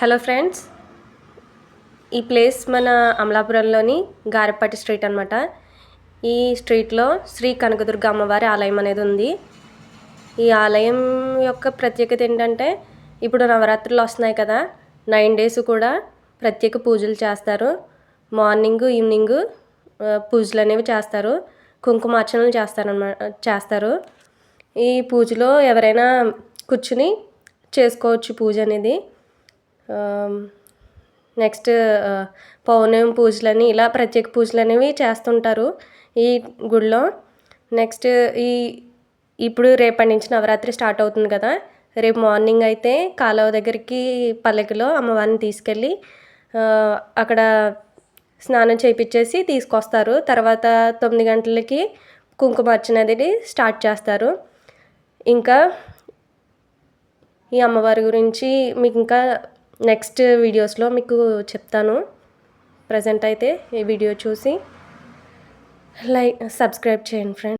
Hello friends. ఈ place మన అమలాపురంలోని గారపట్టి street అనమాట ఈ స్ట్రీట్లో శ్రీ కనకదుర్గ అమ్మవారి ఆలయం అనేది ఉంది. ఈ ఆలయం యొక్క ప్రత్యేకత ఏంటంటే ఇప్పుడు నవరాత్రులు వస్తున్నాయి కదా. నైన్ డేస్ కూడా ప్రత్యేక పూజలు చేస్తారు. మార్నింగ్ ఈవినింగ్ పూజలు అనేవి చేస్తారు. కుంకుమార్చనలు చేస్తారన్నమాట చేస్తారు. ఈ పూజలో ఎవరైనా కూర్చుని చేసుకోవచ్చు పూజ అనేది. నెక్స్ట్ పౌర్ణమి పూజలని ఇలా ప్రత్యేక పూజలు అనేవి చేస్తుంటారు ఈ గుడిలో నెక్స్ట్ ఈ ఇప్పుడు రేపటి నుంచి నవరాత్రి స్టార్ట్ అవుతుంది కదా. రేపు మార్నింగ్ అయితే కాలువ దగ్గరికి పల్లకిలో అమ్మవారిని తీసుకెళ్ళి అక్కడ స్నానం చేయించేసి తీసుకొస్తారు. తర్వాత తొమ్మిది గంటలకి కుంకుమార్చనది స్టార్ట్ చేస్తారు. ఇంకా ఈ అమ్మవారి గురించి మీకు ఇంకా నెక్స్ట్ వీడియోస్లో మీకు చెప్తాను. ప్రజెంట్ అయితే ఈ వీడియో చూసి లైక్ సబ్స్క్రైబ్ చేయండి ఫ్రెండ్స్